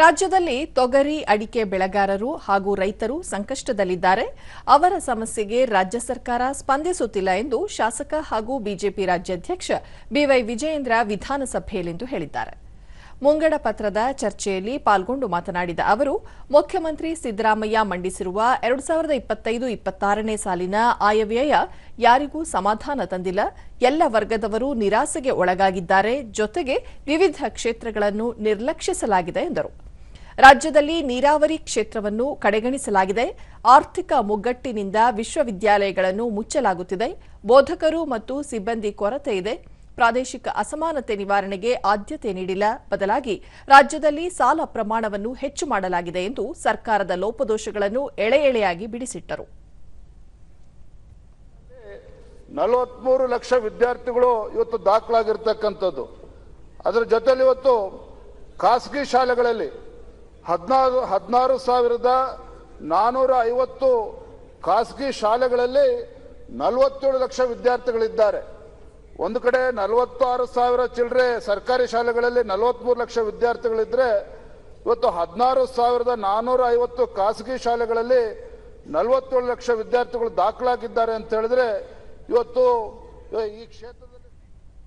ರಾಜ್ಯದಲ್ಲಿ ತೊಗರಿ, ಅಡಿಕೆ ಬೆಳೆಗಾರರು ಹಾಗೂ ರೈತರು ಸಂಕಷ್ಟದಲ್ಲಿದ್ದಾರೆ. ಅವರ ಸಮಸ್ಯೆಗೆ ರಾಜ್ಯ ಸರ್ಕಾರ ಸ್ಪಂದಿಸುತ್ತಿಲ್ಲ ಎಂದು ಶಾಸಕ ಹಾಗೂ ಬಿಜೆಪಿ ರಾಜ್ಯಾಧ್ಯಕ್ಷ ಬಿವೈ ವಿಜಯೇಂದ್ರ ವಿಧಾನಸಭೆಯಲ್ಲಿಂದು ಹೇಳಿದ್ದಾರೆ. ಮುಂಗಡ ಪತ್ರದ ಚರ್ಚೆಯಲ್ಲಿ ಪಾಲ್ಗೊಂಡು ಮಾತನಾಡಿದ ಅವರು, ಮುಖ್ಯಮಂತ್ರಿ ಸಿದ್ದರಾಮಯ್ಯ ಮಂಡಿಸಿರುವ ಎರಡು ಸಾವಿರದ ಇಪ್ಪತ್ತೈದು ಇಪ್ಪತ್ತಾರನೇ ಸಾಲಿನ ಆಯವ್ಯಯ ಯಾರಿಗೂ ಸಮಾಧಾನ ತಂದಿಲ್ಲ. ಎಲ್ಲ ವರ್ಗದವರು ನಿರಾಸೆಗೆ ಒಳಗಾಗಿದ್ದಾರೆ. ಜೊತೆಗೆ ವಿವಿಧ ಕ್ಷೇತ್ರಗಳನ್ನು ನಿರ್ಲಕ್ಷಿಸಲಾಗಿದೆ ಎಂದರು. ರಾಜ್ಯದಲ್ಲಿ ನೀರಾವರಿ ಕ್ಷೇತ್ರವನ್ನು ಕಡೆಗಣಿಸಲಾಗಿದೆ. ಆರ್ಥಿಕ ಮುಗ್ಗಟ್ಟಿನಿಂದ ವಿಶ್ವವಿದ್ಯಾಲಯಗಳನ್ನು ಮುಚ್ಚಲಾಗುತ್ತಿದೆ. ಬೋಧಕರು ಮತ್ತು ಸಿಬ್ಬಂದಿ ಕೊರತೆ ಇದೆ. ಪ್ರಾದೇಶಿಕ ಅಸಮಾನತೆ ನಿವಾರಣೆಗೆ ಆದ್ಯತೆ ನೀಡಿಲ್ಲ. ಬದಲಾಗಿ ರಾಜ್ಯದಲ್ಲಿ ಸಾಲ ಪ್ರಮಾಣವನ್ನು ಹೆಚ್ಚು ಮಾಡಲಾಗಿದೆ ಎಂದು ಸರ್ಕಾರದ ಲೋಪದೋಷಗಳನ್ನು ಎಳೆ ಎಳೆಯಾಗಿ ಬಿಡಿಸಿಟ್ಟರು. ನಲವತ್ಮೂರು ಲಕ್ಷ ವಿದ್ಯಾರ್ಥಿಗಳು ಇವತ್ತು ದಾಖಲಾಗಿರ್ತಕ್ಕಂಥದ್ದು. ಅದರ ಜೊತೆಲಿ ಇವತ್ತು ಖಾಸಗಿ ಶಾಲೆಗಳಲ್ಲಿ ಹದಿನಾರು ಹದಿನಾರು ಸಾವಿರದ ನಾನ್ನೂರ ಐವತ್ತು ಖಾಸಗಿ ಶಾಲೆಗಳಲ್ಲಿ ನಲವತ್ತೇಳು ಲಕ್ಷ ವಿದ್ಯಾರ್ಥಿಗಳಿದ್ದಾರೆ. ಒಂದು ಕಡೆ ನಲವತ್ತಾರು ಸಾವಿರ ಚಿಲ್ಲರೆ ಸರ್ಕಾರಿ ಶಾಲೆಗಳಲ್ಲಿ ನಲವತ್ಮೂರು ಲಕ್ಷ ವಿದ್ಯಾರ್ಥಿಗಳಿದ್ದರೆ ಇವತ್ತು ಹದಿನಾರು ಸಾವಿರದ ನಾನ್ನೂರ ಐವತ್ತು ಖಾಸಗಿ ಶಾಲೆಗಳಲ್ಲಿ ನಲವತ್ತೇಳು ಲಕ್ಷ ವಿದ್ಯಾರ್ಥಿಗಳು ದಾಖಲಾಗಿದ್ದಾರೆ ಅಂತ ಹೇಳಿದ್ರೆ, ಇವತ್ತು ಈ ಕ್ಷೇತ್ರ